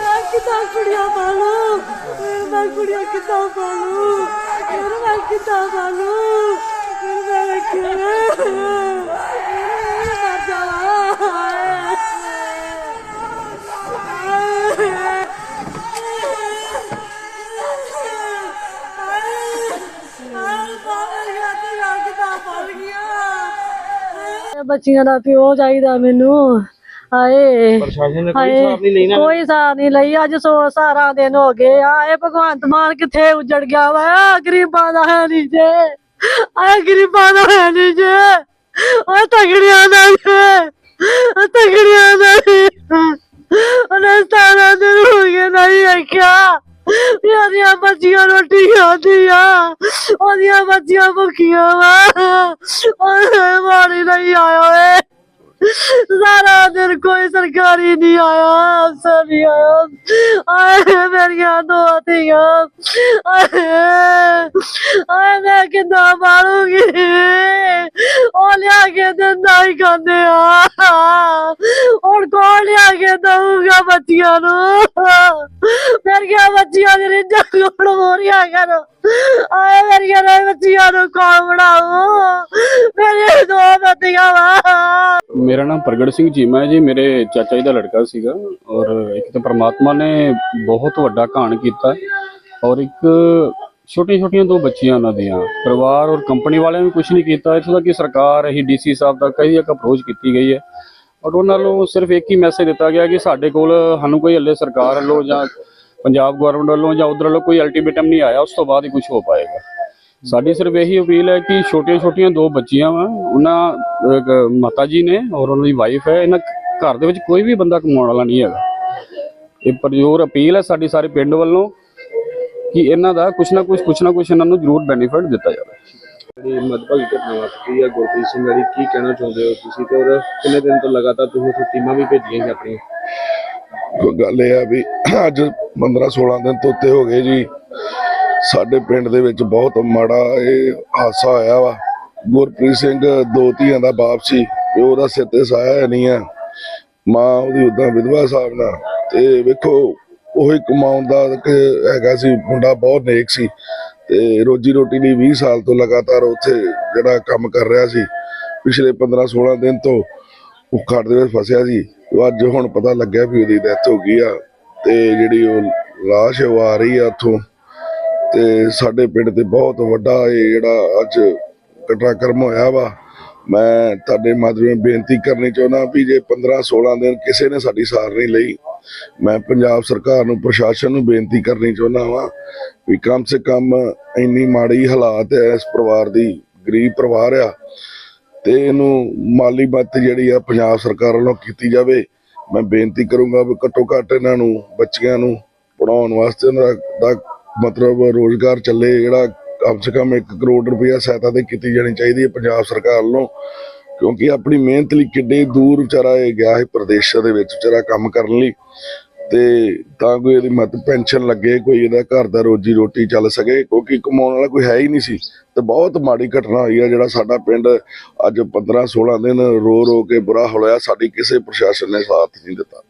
ਮੈਂ ਕਿੱਦਾਂ ਕੁੜੀਆਂ ਪਾਲੂ ਮੈਂ ਕੁੜੀਆਂ ਕਿੱਦਾਂ ਪਾਲੂ ਯਾਰ ਮੈਂ ਕਿੱਦਾਂ ਪਾਲੂ ਮੈਂ ਕਿਵੇਂ ਬੱਚੀਆਂ ਦਾ ਪਿਓ ਚਾਹੀਦਾ ਮੈਨੂੰ। ਹਾਏ। ਪ੍ਰਸ਼ਾਸਨ ਨੇ ਕੋਈ ਸਾਥ ਨਹੀਂ ਲਈ ਨਾ। ਕੋਈ ਸਾਰ ਨਹੀਂ ਲਈ। ਅੱਜ ਸਾਰਾ ਦਿਨ ਹੋ ਗਏ ਆ। ਇਹ ਭਗਵੰਤ ਮਾਨ ਕਿੱਥੇ ਉਜੜ ਗਿਆ ਵਾ? ਗਰੀਬਾਂ ਦਾ ਹੈ ਨਹੀਂ ਜੇ। ਆ ਗਰੀਬਾਂ ਦਾ ਹੈ ਨਹੀਂ ਜੇ। ਉਹ ਤਗੜਿਆਂ ਦਾ ਤਗੜਿਆਂ ਦਾ ਉਹਨੇ ਸਾਰਾ ਦਿਨ ਹੋ ਗਏ ਨਹੀਂ ਆਖਿਆ ਵੀ ਉਹਦੀਆਂ ਬੱਚੀਆਂ ਰੋਟੀ ਖਾਂਦੀਆਂ ਉਹਦੀਆਂ ਬੱਚੀਆਂ ਭੁੱਖੀਆਂ ਵਾ। ਉਹ ਮਾਰੀ ਨਹੀਂ ਆਇਆ, ਓਏ। ਸਾਰਾ ਦਿਨ ਕੋਈ ਸਰਕਾਰੀ ਨਹੀਂ ਆਇਆ, ਅਫਸਰ ਨਹੀਂ ਆਇਆ। ਆਏ ਮੇਰੀਆਂ ਦੋ ਧੀਆਂ। ਆਏ ਆਏ ਮੈਂ ਕਿੱਦਾਂ ਮਾਰੂੰਗੀ? ਉਹ ਲਿਆ ਕੇ ਦਿੰਦਾ ਹੀ ਖਾਂਦੇ ਆ। ਲਿਆ ਕੇ ਨੂੰ। ਮੇਰੀਆਂ ਬੱਚੀਆਂ ਦੀ ਰਿੰਜਾਂ ਕੋਣ ਹੋ ਰਹੀਆਂ ਆਏ ਮੇਰੀਆਂ ਦੇ ਬੱਚੀਆਂ ਨੂੰ ਕੌਣ ਬਣਾਊ? ਮੇਰੇ ਦੋ ਬੱਚੀਆਂ ਵਾ। ਮੇਰਾ ਨਾਮ ਪ੍ਰਗਟ ਸਿੰਘ ਚੀਮਾ ਹੈ ਜੀ, ਮੇਰੇ ਚਾਚਾ ਜੀ ਦਾ ਲੜਕਾ ਸੀਗਾ ਔਰ ਇੱਕ ਤਾਂ ਪ੍ਰਮਾਤਮਾ ਨੇ ਬਹੁਤ ਵੱਡਾ ਕਾਣ ਕੀਤਾ ਔਰ ਇੱਕ ਛੋਟੀਆਂ ਛੋਟੀਆਂ ਦੋ ਬੱਚੀਆਂ ਉਹਨਾਂ ਦੀਆਂ। ਪਰਿਵਾਰ ਔਰ ਕੰਪਨੀ ਵਾਲਿਆਂ ਨੇ ਕੁਝ ਨਹੀਂ ਕੀਤਾ, ਇਥੋਂ ਤੱਕ ਕਿ ਸਰਕਾਰ ਹੀ ਡੀਸੀ ਸਾਹਿਬ ਤੱਕ ਕਈ ਇੱਕ ਅਪਰੋਚ ਕੀਤੀ ਗਈ ਹੈ ਔਰ ਉਹਨਾਂ ਨੂੰ ਸਿਰਫ ਇੱਕ ਹੀ ਮੈਸੇਜ ਦਿੱਤਾ ਗਿਆ ਕਿ ਸਾਡੇ ਕੋਲ ਸਾਨੂੰ ਕੋਈ ਹੱਲੇ ਸਰਕਾਰ ਵੱਲੋਂ ਜਾਂ ਪੰਜਾਬ ਗਵਰਨਮੈਂਟ ਵੱਲੋਂ ਜਾਂ ਉਧਰ ਵੱਲੋਂ ਕੋਈ ਅਲਟੀਮੇਟਮ ਨਹੀਂ ਆਇਆ, ਉਸ ਤੋਂ ਬਾਅਦ ਹੀ ਕੁਝ ਹੋ ਪਾਏਗਾ। ਸਾਡੀ ਸਿਰਫ ਇਹੀ ਅਪੀਲ ਹੈ ਕਿ ਛੋਟੀਆਂ ਛੋਟੀਆਂ ਦੋ ਬੱਚੀਆਂ ਵਾ, ਉਹਨਾਂ ਮਾਤਾ ਜੀ ਨੇ ਔਰ ਉਹਨਾਂ ਦੀ ਵਾਈਫ ਹੈ, ਇਹਨਾਂ ਘਰ ਦੇ ਵਿੱਚ ਕੋਈ ਵੀ ਬੰਦਾ ਕਮਾਉਣ ਵਾਲਾ ਨਹੀਂ ਹੈਗਾ। ਇਹ ਪ੍ਰਜੋਰ ਅਪੀਲ ਹੈ ਸਾਡੀ ਸਾਰੇ ਪਿੰਡ ਵੱਲੋਂ ਕਿ ਇਹਨਾਂ ਦਾ ਕੁਛ ਨਾ ਕੁਛ ਕੁਛ ਨਾ ਕੁਛ ਇਹਨਾਂ ਨੂੰ ਜ਼ਰੂਰ ਬੈਨੀਫਿਟ ਦਿੱਤਾ ਜਾਵੇ। ਜਿਹੜੀ ਮਦਭਾਗੀ ਘਟਨਾ ਵਾਪਰੀ ਹੈ ਗੁਰਪ੍ਰੀਤ ਸਿੰਘ ਵਾਲੀ ਕੀ ਕਹਿਣਾ ਚਾਹੁੰਦੇ ਹੋ ਤੁਸੀਂ ਤੇ ਔਰ ਕਿੰਨੇ ਦਿਨ ਤੋਂ ਲਗਾਤਾਰ ਤੁਸੀਂ ਉੱਥੇ ਟੀਮਾਂ ਵੀ ਭੇਜੀਆਂ ਸੀ ਆਪਣੀਆਂ? ਗੱਲ ਇਹ ਆ ਵੀ ਅੱਜ 15 16 ਦਿਨ ਤੋਂ ਉੱਤੇ ਹੋ ਗਏ ਜੀ। ਸਾਡੇ ਪਿੰਡ ਦੇ ਵਿੱਚ ਬਹੁਤ ਮਾੜਾ ਇਹ ਹਾਦਸਾ ਹੋਇਆ ਵਾ। ਗੁਰਪ੍ਰੀਤ ਸਿੰਘ ਦੋ ਧੀਆਂ ਦਾ ਬਾਪ ਸੀ, ਤੇ ਉਹਦਾ ਸਿਰ ਤੇ ਸਾਇਆ ਨਹੀਂ ਆ। ਮਾਂ ਉਹਦੀ ਉਦਾਂ ਵਿਧਵਾ ਸਾਹਿਬ ਨਾਲ, ਤੇ ਵੇਖੋ, ਉਹੀ ਕਮਾਉਣ ਦਾ ਹੈਗਾ ਸੀ, ਮੁੰਡਾ ਬਹੁਤ ਨੇਕ ਸੀ। ਤੇ ਰੋਜੀ ਰੋਟੀ ਲਈ 20 ਸਾਲ ਤੋਂ ਲਗਾਤਾਰ ਉੱਥੇ ਜਿਹੜਾ ਕੰਮ ਕਰ ਰਿਹਾ ਸੀ, ਪਿਛਲੇ 15 16 ਦਿਨ ਤੋਂ ਉਹ ਘਰ ਦੇ ਵਿੱਚ ਫਸਿਆ ਸੀ। ਅੱਜ ਹੁਣ ਪਤਾ ਲੱਗਿਆ ਵੀ ਉਹਦੀ ਡੈਥ ਹੋ ਗਈ ਆ ਤੇ ਜਿਹੜੀ ਉਹ ਲਾਸ਼ ਉਹ ਆ ਰਹੀ ਆ ਉੱਥੋਂ। ਤੇ ਸਾਡੇ ਪਿੰਡ ਤੇ ਬਹੁਤ ਵੱਡਾ ਇਹ ਜਿਹੜਾ ਅੱਜ ਘਟਨਾਕ੍ਰਮ ਹੋਇਆ ਵਾ। ਮੈਂ ਤੁਹਾਡੇ ਮਾਧਿਅਮ ਬੇਨਤੀ ਕਰਨੀ ਚਾਹੁੰਦਾ ਵੀ ਜੇ 15 16 ਦਿਨ ਕਿਸੇ ਨੇ ਸਾਡੀ ਸਾਰ ਨਹੀਂ ਲਈ, ਮੈਂ ਪੰਜਾਬ ਸਰਕਾਰ ਨੂੰ, ਪ੍ਰਸ਼ਾਸਨ ਨੂੰ ਬੇਨਤੀ ਕਰਨੀ ਚਾਹੁੰਦਾ ਵਾਂ ਵੀ ਕਮ ਸੇ ਕਮ ਇੰਨੀ ਮਾੜੀ ਹਾਲਾਤ ਹੈ, ਇਸ ਪਰਿਵਾਰ ਦੀ, ਗਰੀਬ ਪਰਿਵਾਰ ਆ, ਤੇ ਇਹਨੂੰ ਮਾਲੀ ਮਦਦ ਜਿਹੜੀ ਆ ਪੰਜਾਬ ਸਰਕਾਰ ਵੱਲੋਂ ਕੀਤੀ ਜਾਵੇ। ਮੈਂ ਬੇਨਤੀ ਕਰੂੰਗਾ ਵੀ ਘੱਟੋ ਘੱਟ ਇਹਨਾਂ ਨੂੰ, ਬੱਚਿਆਂ ਨੂੰ ਪੜਾਉਣ ਵਾਸਤੇ ਉਹਨਾਂ ਦਾ ਮਤਲਬ ਰੋਜ਼ਗਾਰ ਚੱਲੇ, ਜਿਹੜਾ ਕਮ ਸੇ ਕਮ 1 ਕਰੋੜ ਰੁਪਇਆ ਸਹਾਇਤਾ ਤੇ ਕੀਤੀ ਜਾਣੀ ਚਾਹੀਦੀ ਹੈ ਪੰਜਾਬ ਸਰਕਾਰ ਵੱਲੋਂ, ਕਿਉਂਕਿ ਆਪਣੀ ਮਿਹਨਤ ਲਈ ਕਿੱਡੇ ਦੂਰ ਵਿਚਾਰਾ ਇਹ ਗਿਆ ਹੈ ਪ੍ਰਦੇਸ਼ਾਂ ਦੇ ਵਿੱਚ ਵਿਚਾਰਾ ਕੰਮ ਕਰਨ ਲਈ। ਤੇ ਤਾਂ ਕੋਈ ਇਹਦੀ ਮਤ ਪੈਨਸ਼ਨ ਲੱਗੇ, ਕੋਈ ਇਹਦਾ ਘਰ ਦਾ ਰੋਜੀ ਰੋਟੀ ਚੱਲ ਸਕੇ, ਕਿਉਂਕਿ ਕਮਾਉਣ ਵਾਲਾ ਕੋਈ ਹੈ ਹੀ ਨਹੀਂ ਸੀ। ਤੇ ਬਹੁਤ ਮਾੜੀ ਘਟਨਾ ਹੋਈ ਹੈ ਜਿਹੜਾ ਸਾਡਾ ਪਿੰਡ ਅੱਜ 15 16 ਦਿਨ ਰੋ ਰੋ ਕੇ ਬੁਰਾ ਹੋਇਆ, ਸਾਡੀ ਕਿਸੇ ਪ੍ਰਸ਼ਾਸਨ ਨੇ ਸਾਥ ਨਹੀਂ ਦਿੱਤਾ।